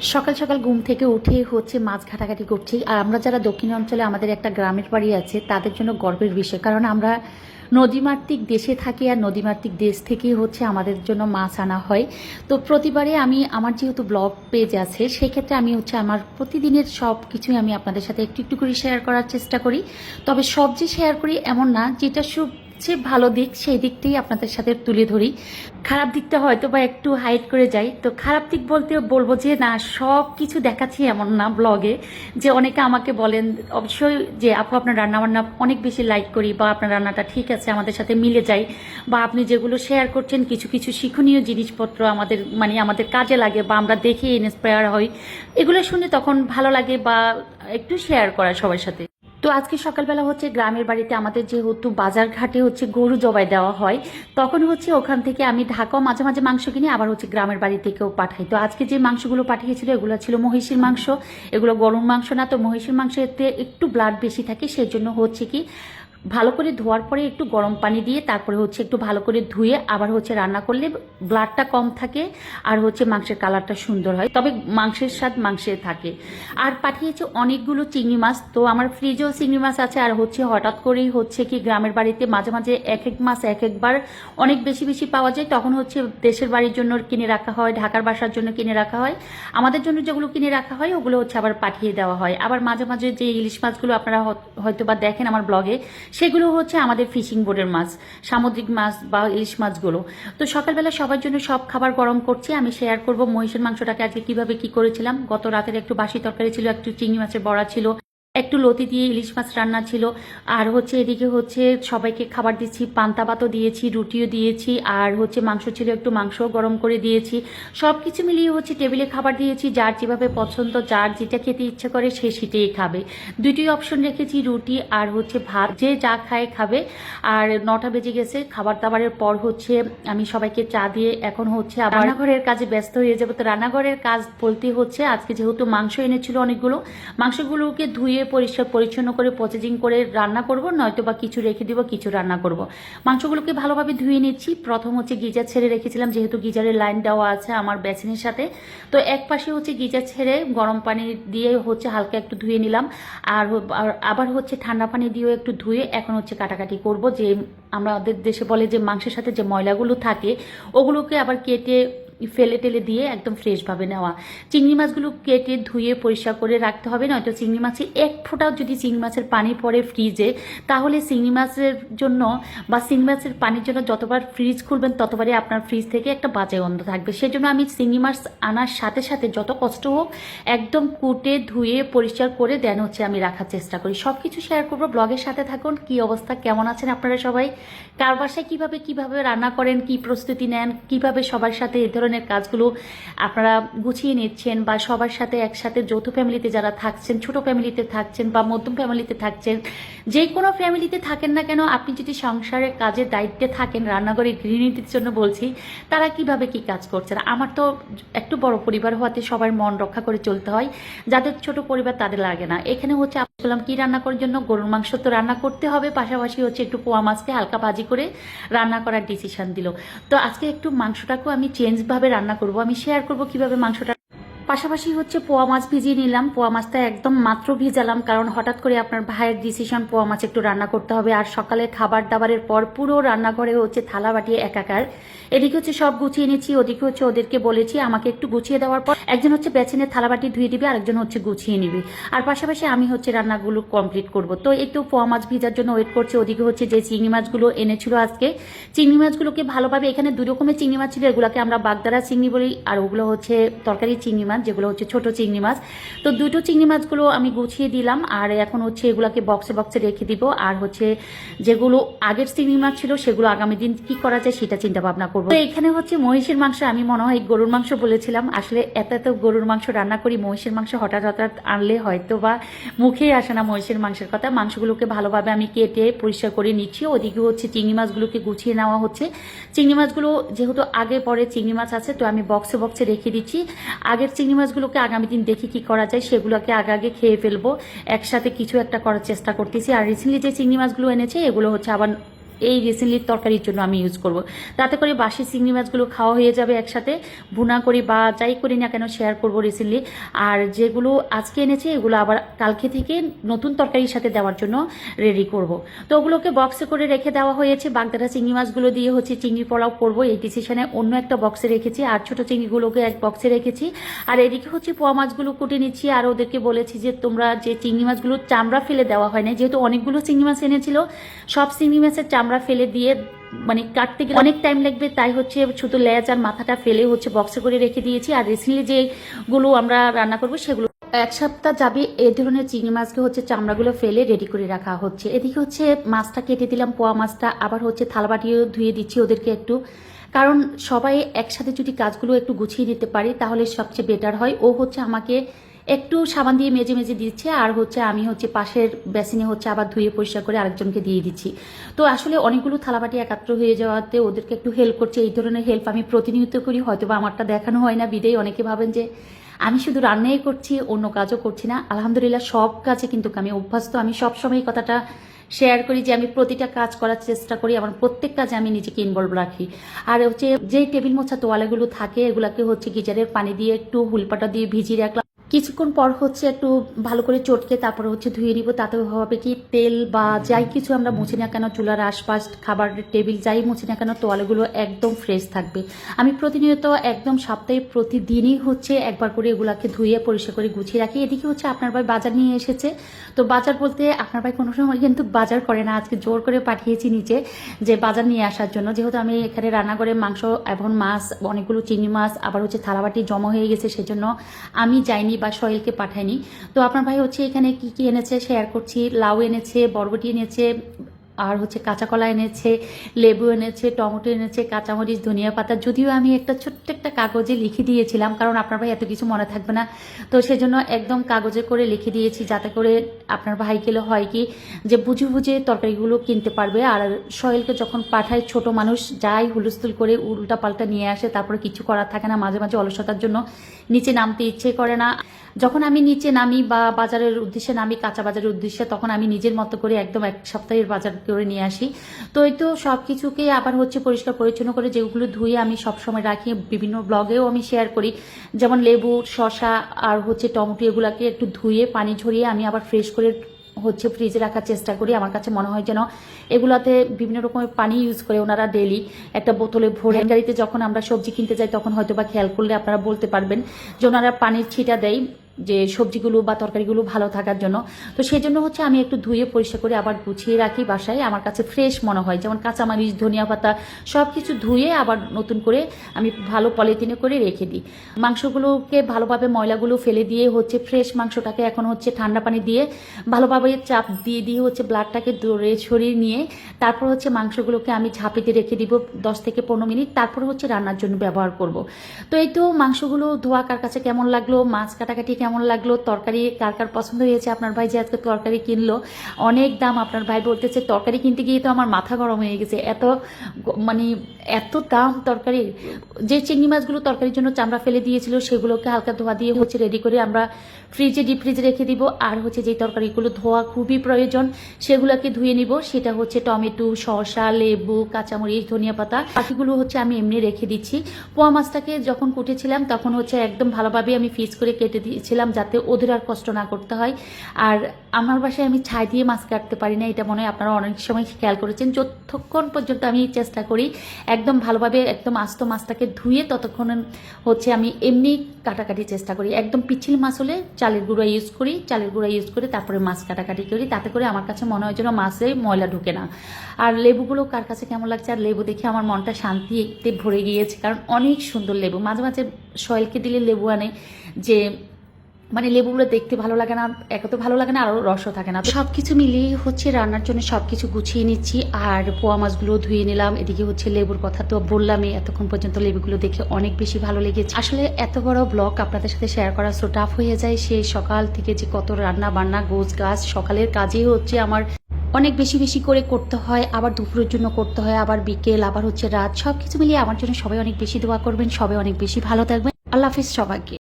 সকাল সকাল ঘুম থেকে উঠে হচ্ছে মাছ ঘাটাঘাটি করছি। আর আমরা যারা দক্ষিণ অঞ্চলে আমাদের একটা গ্রামের বাড়ি আছে, তাদের জন্য গর্বের বিষয়। কারণ আমরা নদীমাতৃক দেশে থাকি আর নদীমাতৃক দেশ থেকেই হচ্ছে আমাদের জন্য মাছ আনা হয়। তো প্রতিবারে আমি, আমার যেহেতু ব্লগ পেজ আছে, সেক্ষেত্রে আমি হচ্ছে আমার প্রতিদিনের সব কিছুই আমি আপনাদের সাথে একটু একটু করে শেয়ার করার চেষ্টা করি। তবে সব যে শেয়ার করি এমন না, যেটা সবচেয়ে ভালো দিক সেই দিকটাই আপনাদের সাথে তুলে ধরি। খারাপ দিকটা হয়তো বা একটু হাইড করে যাই তো খারাপ দিক বলতে বলব যে, না সব কিছু দেখাচ্ছি এমন না ব্লগে যে অনেকে আমাকে বলেন, অবশ্যই যে, আপু, আপনার রান্না বান্না অনেক বেশি লাইক করি বা আপনার রান্নাটা ঠিক আছে, আমাদের সাথে মিলে যায় বা আপনি যেগুলো শেয়ার করছেন, কিছু কিছু শিক্ষণীয় জিনিসপত্র আমাদের মানে আমাদের কাজে লাগে বা আমরা দেখে ইন্সপায়ার হই। এগুলো শুনে তখন ভালো লাগে বা একটু শেয়ার করা সবার সাথে। তো আজকে সকালবেলা হচ্ছে গ্রামের বাড়িতে আমাদের যেহেতু বাজার ঘাটে হচ্ছে গরু জবাই দেওয়া হয়, তখন হচ্ছে ওখান থেকে আমি ঢাকাও মাঝে মাঝে মাংস কিনে আবার হচ্ছে গ্রামের বাড়ি থেকেও পাঠাই। তো আজকে যে মাংসগুলো পাঠিয়েছিল, এগুলো ছিল মহিষের মাংস। এগুলো গরুর মাংস না, তো মহিষের মাংসেতে একটু ব্লাড বেশি থাকে সেই জন্য হচ্ছে কি ভালো করে ধোয়ার পরে একটু গরম পানি দিয়ে তারপরে হচ্ছে একটু ভালো করে ধুয়ে আবার হচ্ছে রান্না করলে ব্লাডটা কম থাকে আর হচ্ছে মাংসের কালারটা সুন্দর হয়। তবে মাংসের স্বাদ মাংসে থাকে। আর পাঠিয়েছে অনেকগুলো চিংড়ি মাছ। তো আমার ফ্রিজেও চিংড়ি মাছ আছে আর হচ্ছে হঠাৎ করেই হচ্ছে কি গ্রামের বাড়িতে মাঝে মাঝে এক এক মাছ এক একবার অনেক বেশি বেশি পাওয়া যায়। তখন হচ্ছে দেশের বাড়ির জন্য কিনে রাখা হয়, ঢাকার বাসার জন্য কিনে রাখা হয়। আমাদের জন্য যেগুলো কিনে রাখা হয়, ওগুলো হচ্ছে আবার পাঠিয়ে দেওয়া হয়। আবার মাঝে মাঝে যে ইলিশ মাছগুলো আপনারা হয়তো বা দেখেন আমার ব্লগে সেগুলো হচ্ছে আমাদের ফিশিং বোর্ডের মাছ, সামুদ্রিক মাছ বা ইলিশ মাছগুলো। তো সকালবেলা সবার জন্য সব খাবার গরম করছি। আমি শেয়ার করব মহিষের মাংসটাকে আজকে কীভাবে কি করেছিলাম। গত রাতের একটু বাসি তরকারি ছিল, একটু চিংড়ি মাছের বড়া ছিল। একটু লতি দিয়ে ইলিশ মাছ রান্না ছিল। আর হচ্ছে এদিকে হচ্ছে সবাইকে খাবার দিচ্ছি, পান্তা ভাতও দিয়েছি, রুটিও দিয়েছি, আর হচ্ছে মাংস ছিল একটু মাংস গরম করে দিয়েছি। সব কিছু মিলিয়ে হচ্ছে টেবিলে খাবার দিয়েছি, যার যেভাবে পছন্দ, যার যেটা খেতে ইচ্ছে করে সে সেটাই খাবে। দুটি অপশন রেখেছি, রুটি আর হচ্ছে ভাত। যে যা খায় খাবে। আর নটা বেজে গেছে, খাবার দাবারের পর হচ্ছে আমি সবাইকে চা দিয়ে এখন হচ্ছে রান্নাঘরের কাজে ব্যস্ত হয়ে যাব। তো রান্নাঘরের কাজ বলতে হচ্ছে, আজকে যেহেতু মাংস এনেছিল অনেকগুলো, মাংসগুলোকে ধুয়ে পরিষ্কার পরিচ্ছন্ন করে প্রসেসিং করে রান্না করব নয়তো বা কিছু রেখে দিব, কিছু রান্না করব। মাংসগুলোকে ভালোভাবে ধুয়ে নিচ্ছি। প্রথম হচ্ছে গিজার ছেড়ে রেখেছিলাম, যেহেতু গিজারের লাইন দেওয়া আছে আমার বেসিনের সাথে। তো এক পাশে হচ্ছে গিজার ছেড়ে গরম পানি দিয়ে হচ্ছে হালকা একটু ধুয়ে নিলাম। আর আবার হচ্ছে ঠান্ডা পানি দিয়েও একটু ধুয়ে এখন হচ্ছে কাটাকাটি করব। যে আমাদের দেশে বলে যে মাংসের সাথে যে ময়লাগুলো থাকে, ওগুলোকে আবার কেটে ফেলে টেলে দিয়ে একদম ফ্রেশভাবে নেওয়া। চিংড়ি মাছগুলো কেটে ধুয়ে পরিষ্কার করে রাখতে হবে, নয়তো চিংড়ি মাছে এক ফোঁটাও যদি চিংড়ি মাছের পানি পড়ে ফ্রিজে, তাহলে চিংড়ি মাছের জন্য বা চিংড়ি মাছের পানির জন্য যতবার ফ্রিজ খুলবেন ততবারই আপনার ফ্রিজ থেকে একটা বাজে গন্ধ থাকবে। সেজন্য আমি চিংড়ি মাছ আনার সাথে সাথে যত কষ্ট হোক একদম কুটে ধুয়ে পরিষ্কার করে দেন হচ্ছে আমি রাখার চেষ্টা করি। সব কিছু শেয়ার করব, ব্লগের সাথে থাকুন, কি অবস্থা, কেমন আছেন আপনারা সবাই? কার বাসায় কীভাবে কীভাবে রান্না করেন, কি প্রস্তুতি নেন, কীভাবে সবার সাথে এই ধরনের কাজগুলো আপনারা গুছিয়ে নিচ্ছেন বা সবার সাথে একসাথে যৌথ ফ্যামিলিতে যারা থাকছেন, ছোট ফ্যামিলিতে থাকছেন বা মধ্যম ফ্যামিলিতে থাকছেন, যে কোনো ফ্যামিলিতে থাকেন না কেন, আপনি যদি সংসারের কাজের দায়িত্বে থাকেন, রান্নাঘরে গৃহিণীদের জন্য বলছি, তারা কীভাবে কি কাজ করছেন? আমার তো একটু বড় পরিবার হওয়াতে সবার মন রক্ষা করে চলতে হয়, যাদের ছোট পরিবার তাদের লাগে না। এখানে হচ্ছে বললাম, কি রান্না করার জন্য? গরুর মাংস তো রান্না করতে হবে। পাশাপাশি হচ্ছে একটু পোয়া মাছকে হালকা ভাজি করে রান্না করার ডিসিশান দিল। তো আজকে একটু মাংসটাকেও আমি চেঞ্জভাবে রান্না করব। আমি শেয়ার করব কীভাবে মাংসটা পাশাপাশি হচ্ছে পোয়া মাছ ভিজিয়ে নিলাম। পোয়া মাছটা একদম মাত্র ভিজালাম, কারণ হঠাৎ করে আপনার ভাইয়ের ডিসিশন পোয়া মাছ একটু রান্না করতে হবে। আর সকালে খাবার দাবারের পর পুরো রান্নাঘরে হচ্ছে থালা বাটিয়ে একাকার। এদিকে হচ্ছে সব গুছিয়ে নিচ্ছি, ওদিকে হচ্ছে ওদেরকে বলেছি আমাকে একটু গুছিয়ে দেওয়ার পর একজন হচ্ছে বেচেনের থালা বাটি ধুয়ে দিবে, আরেকজন হচ্ছে গুছিয়ে নিবে। আর পাশাপাশি আমি হচ্ছে রান্নাগুলো কমপ্লিট করব। তো একটু পোয়া মাছ ভিজার জন্য ওয়েট করছে, ওদিকে হচ্ছে যে চিংড়ি মাছগুলো এনেছিল আজকে। চিংড়ি মাছগুলোকে ভালোভাবে এখানে দুই রকমের চিংড়ি মাছ ছিল, এগুলোকে আমরা বাগদারা চিংড়ি বলি, আর ওগুলো হচ্ছে তরকারি চিংড়ি মাছ। যেগুলো হচ্ছে ছোট চিংড়ি মাছ। তো দুটো চিংড়ি মাছগুলো আমি গুছিয়ে দিলাম, আর এখন হচ্ছে এগুলোকে বক্সে বক্সে রেখে দিব। আর হচ্ছে যেগুলো আগের চিংড়ি মাছ ছিল, সেগুলো আগামী দিন কি করা যায় সেটা চিন্তা ভাবনা করব। তো এখানে হচ্ছে মহিষের মাংস আমি মনে হয় গরুর মাংস বলেছিলাম। আসলে এত এত গরুর মাংস রান্না করি, মহিষের মাংস হঠাৎ হঠাৎ আনলে হয়তো বা মুখেই আসে না মহিষের মাংসের কথা। মাংসগুলোকে ভালোভাবে আমি কেটে পরিষ্কার করে নিচ্ছি। ওদিকে হচ্ছে চিংড়ি মাছগুলোকে গুছিয়ে নেওয়া হচ্ছে। চিংড়ি মাছগুলো যেহেতু আগে পরে চিংড়ি মাছ আছে, তো আমি বক্সে বক্সে রেখে দিচ্ছি। আগের চিংড়ি মাছগুলোকে আগামী দিন দেখি কি করা যায়, সেগুলোকে আগে আগে খেয়ে ফেলব। একসাথে কিছু একটা করার চেষ্টা করতেছি। আর রিসেন্টলি যে চিংড়ি মাছগুলো এনেছে, এগুলো হচ্ছে আবার এই রিসেন্টলি তরকারির জন্য আমি ইউজ করব। তাতে করে বাসি চিংড়ি মাছগুলো খাওয়া হয়ে যাবে একসাথে। ভুনা করি বা যাই করি না কেন শেয়ার করব রিসেন্টলি আর যেগুলো আজকে এনেছি, এগুলো আবার কালকে থেকে নতুন তরকারির সাথে দেওয়ার জন্য রেডি করব। তো ওগুলোকে বক্সে করে রেখে দেওয়া হয়েছে। বাগদারা চিংড়ি মাছগুলো দিয়ে হচ্ছে চিংড়ি পোলাও করব। এই ডিসিশনে অন্য একটা বক্সে রেখেছি। আর ছোট চিংড়িগুলোকে এক বক্সে রেখেছি। আর এদিকে হচ্ছে পোয়া মাছগুলো কুটে নিচ্ছি। আর ওদেরকে বলেছি যে, তোমরা যে চিংড়ি মাছগুলো চামড়া ফেলে দেওয়া হয় না যেহেতু অনেকগুলো চিংড়ি মাছ এনেছিল, সব চিংড়ি মাছের চামড়া ফেলে দিয়ে মানে কাটতে গেলে অনেক টাইম লাগবে, তাই হচ্ছে শুধু লেজ আর মাথাটা ফেলে হচ্ছে বক্সে করে রেখে দিয়েছি। আর রিসেন্টলি যেগুলো আমরা রান্না করব সেগুলো এক সপ্তাহ যাবে এই ধরনের চিংড়ি মাছকে হচ্ছে চামড়াগুলো ফেলে রেডি করে রাখা হচ্ছে। এদিকে হচ্ছে মাছটা কেটে দিলাম, পোয়া মাছটা, আবার হচ্ছে থালাবাটিও ধুয়ে দিচ্ছি ওদেরকে একটু। কারণ সবাই একসাথে যদি কাজগুলো একটু গুছিয়ে দিতে পারি, তাহলে সবচেয়ে বেটার হয়। ও হচ্ছে আমাকে একটু সাবান দিয়ে মেজে মেজে দিচ্ছে, আর হচ্ছে আমি হচ্ছে পাশের বেসিনে হচ্ছে আবার ধুয়ে পরিষ্কার করে আরেকজনকে দিয়ে দিচ্ছি। তো আসলে অনেকগুলো থালাবাটি একাত্র হয়ে যাওয়াতে ওদেরকে একটু হেল্প করছে, এই ধরনের হেল্প আমি প্রতিনিয়ত করি হয়তো বা আমারটা দেখানো হয় না বিদেই অনেকে ভাবেন যে আমি শুধু রান্নাই করছি, অন্য কাজও করছি না। আলহামদুলিল্লাহ সব কাজে কিন্তু আমি অভ্যস্ত। আমি সবসময় কথাটা শেয়ার করি যে আমি প্রতিটা কাজ করার চেষ্টা করি, আমার প্রত্যেক কাজে আমি নিজেকে ইনভলভ রাখি। আর হচ্ছে যেই টেবিল মোছা তোয়ালেগুলো থাকে, এগুলাকে হচ্ছে গিজারের পানি দিয়ে একটু হুলপাটা দিয়ে ভিজিয়ে রাখলাম। কিছুক্ষণ পর হচ্ছে একটু ভালো করে চটকে তারপরে হচ্ছে ধুয়ে নিব তাতে হবে কি তেল বা যাই কিছু আমরা মুছি না কেন, চুলার আশপাশ খাবারের টেবিল যাই মুছি না কেন, তোয়ালেগুলো একদম ফ্রেশ থাকবে। আমি প্রতিনিয়ত একদম সপ্তাহে প্রতিদিনই হচ্ছে একবার করে এগুলাকে ধুয়ে, পরিষ্কার করে গুছিয়ে রাখি। এদিকে হচ্ছে আপনার ভাই বাজার নিয়ে এসেছে। তো বাজার বলতে আপনার ভাই কোনো সময় কিন্তু বাজার করে না। আজকে জোর করে পাঠিয়েছি নিচে যে বাজার নিয়ে আসার জন্য। যেহেতু আমি এখানে রান্না করে মাংস, এবং মাছ, অনেকগুলো চিংড়ি মাছ, আবার হচ্ছে থালাবাটি জমা হয়ে গেছে, সেজন্য আমি যাইনি বা সোহেলকে পাঠায়নি। তো আপনার ভাই হচ্ছে এখানে কি কি এনেছে? শেয়ার করছি, লাউ এনেছে, বরবটি এনেছে আর হচ্ছে কাঁচা কলা এনেছে, লেবু এনেছে, টমেটো এনেছে, কাঁচামরিচ, ধনিয়া পাতা। যদিও আমি একটা ছোট্ট একটা কাগজে লিখে দিয়েছিলাম, কারণ আপনার ভাই এত কিছু মনে থাকবে না। তো সেজন্য একদম কাগজে করে লিখে দিয়েছি, যাতে করে আপনার ভাই গেলে হয় কি যে বুঝে বুঝে তরকারিগুলো কিনতে পারবে। আর সোহেলকে যখন পাঠায় ছোট মানুষ, যাই হুলস্থুল করে উল্টা পাল্টা নিয়ে আসে, তারপরে কিছু করার থাকে না, মাঝে মাঝে অলসতার জন্য। নিচে নামতে ইচ্ছে করে না। যখন আমি নিচে নামি বা বাজারের উদ্দেশ্যে নামি, কাঁচা বাজারের উদ্দেশ্যে, তখন আমি নিজের মতো করে একদম এক সপ্তাহের বাজার করে নিয়ে আসি। তো এই তো সব কিছুকে আবার হচ্ছে পরিষ্কার পরিচ্ছন্ন করে যেগুলো ধুয়ে আমি সব সময় রাখি, বিভিন্ন ব্লগেও আমি শেয়ার করি। যেমন লেবু শশা আর হচ্ছে টমেটো এগুলাকে একটু ধুয়ে, পানি ঝরিয়ে আমি আবার ফ্রেশ করে হচ্ছে ফ্রিজে রাখার চেষ্টা করি। আমার কাছে মনে হয় যেন এগুলাতে বিভিন্ন রকমের পানি ইউজ করে ওনারা ডেলি একটা বোতলে ভরে গাড়িতে যখন আমরা সবজি কিনতে যাই, তখন হয়তো বা খেয়াল করলে আপনারা বলতে পারবেন যে ওনারা পানির ছিটা দেয়। যে সবজিগুলো বা তরকারিগুলো ভালো থাকার জন্য। তো সেই জন্য হচ্ছে আমি একটু ধুয়ে পরিষ্কার করে আবার গুছিয়ে রাখি বাসায়। আমার কাছে ফ্রেশ মনে হয়। যেমন কাঁচামরিচ, ধনিয়া পাতা সব কিছু ধুয়ে আবার নতুন করে আমি ভালো পলিথিনে করে রেখে দিই। মাংসগুলোকে ভালোভাবে ময়লাগুলো ফেলে দিয়ে হচ্ছে ফ্রেশ মাংসটাকে এখন হচ্ছে ঠান্ডা পানি দিয়ে ভালোভাবে চাপ দিয়ে দিয়ে হচ্ছে ব্লাডটাকে দৌড়ে সরিয়ে নিয়ে তারপর হচ্ছে মাংসগুলোকে আমি ঝাঁপিতে রেখে দিব দশ থেকে পনেরো মিনিট। তারপর হচ্ছে রান্নার জন্য ব্যবহার করব। তো এই তো মাংসগুলো ধোয়া কার কাছে কেমন লাগল? মাছ কাটাকাটি কেমন লাগল? তরকারি কার কার পছন্দ হয়েছে? আপনার ভাই যে আজকে তরকারি কিনলো, অনেক দাম আপনার ভাই বলতেছে, তরকারি কিনতে গিয়ে তো আমার মাথা গরম হয়ে গেছে। এত মানে এত দাম তরকারির যে চিংড়ি মাছগুলো তরকারির জন্য চামড়া ফেলে দিয়েছিল, সেগুলোকে হালকা ধোয়া দিয়ে হচ্ছে রেডি করে আমরা ফ্রিজে ডিপ ফ্রিজে রেখে দিব। আর হচ্ছে যে তরকারিগুলো ধোয়া খুবই প্রয়োজন, সেগুলোকে ধুয়ে নিব। সেটা হচ্ছে টমেটো, শসা, লেবু, কাঁচামরিচ, ধনিয়া পাতা, বাকিগুলো হচ্ছে আমি এমনি রেখে দিচ্ছি। পোয়া মাছটাকে যখন কুটেছিলাম, তখন হচ্ছে একদম ভালোভাবে আমি ফিস করে কেটে দিয়েছিলাম। যাতে ওদের আর কষ্ট না করতে হয়। আর আমার বাসায় আমি ছাই দিয়ে মাছ কাটতে পারি না, এটা মনে হয় আপনারা অনেক সময় খেয়াল করেছেন। যতক্ষণ পর্যন্ত আমি চেষ্টা করি, একদম ভালোভাবে একদম আস্ত মাছটাকে ধুয়ে ততক্ষণ হচ্ছে আমি এমনি কাটাকাটি চেষ্টা করি। একদম পিচ্ছিল মাছ হলে চালের গুঁড়া ইউজ করি, চালের গুঁড়া ইউজ করে তারপরে মাছ কাটাকাটি করি। তাতে করে আমার কাছে মনে হয় যেন মাছে ময়লা ঢুকে না। আর লেবুগুলো কার কাছে কেমন লাগছে? আর লেবু দেখে আমার মনটা শান্তিতে ভরে গিয়েছে, কারণ অনেক সুন্দর লেবু। মাঝে মাঝে সয়েলকে দিলে লেবু আনে যে মানে লেবুগুলো দেখতে ভালো লাগে না এত তো ভালো লাগে না, আরও রসও থাকে না। সব কিছু মিলিয়ে হচ্ছে রান্নার জন্য সব কিছু গুছিয়ে নিচ্ছি, আর পোয়া মাছগুলো ধুয়ে নিলাম। এদিকে হচ্ছে লেবুর কথা তো বললামই, এতক্ষণ পর্যন্ত লেবুগুলো দেখে অনেক বেশি ভালো লেগেছে। আসলে এত বড় ব্লগ আপনাদের সাথে শেয়ার করা সো টাফ হয়ে যায়, সেই সকাল থেকে যে কত রান্না বান্না, গোছ গাছ, সকালের কাজেই হচ্ছে আমার অনেক বেশি বেশি করে করতে হয়, আবার দুপুরের জন্য করতে হয়, আবার বিকেল, আবার হচ্ছে রাত। সব কিছু মিলিয়ে আমার জন্য সবাই অনেক বেশি দোয়া করবেন, সবাই অনেক বেশি ভালো থাকবেন। আল্লাহ হাফিজ সবাইকে।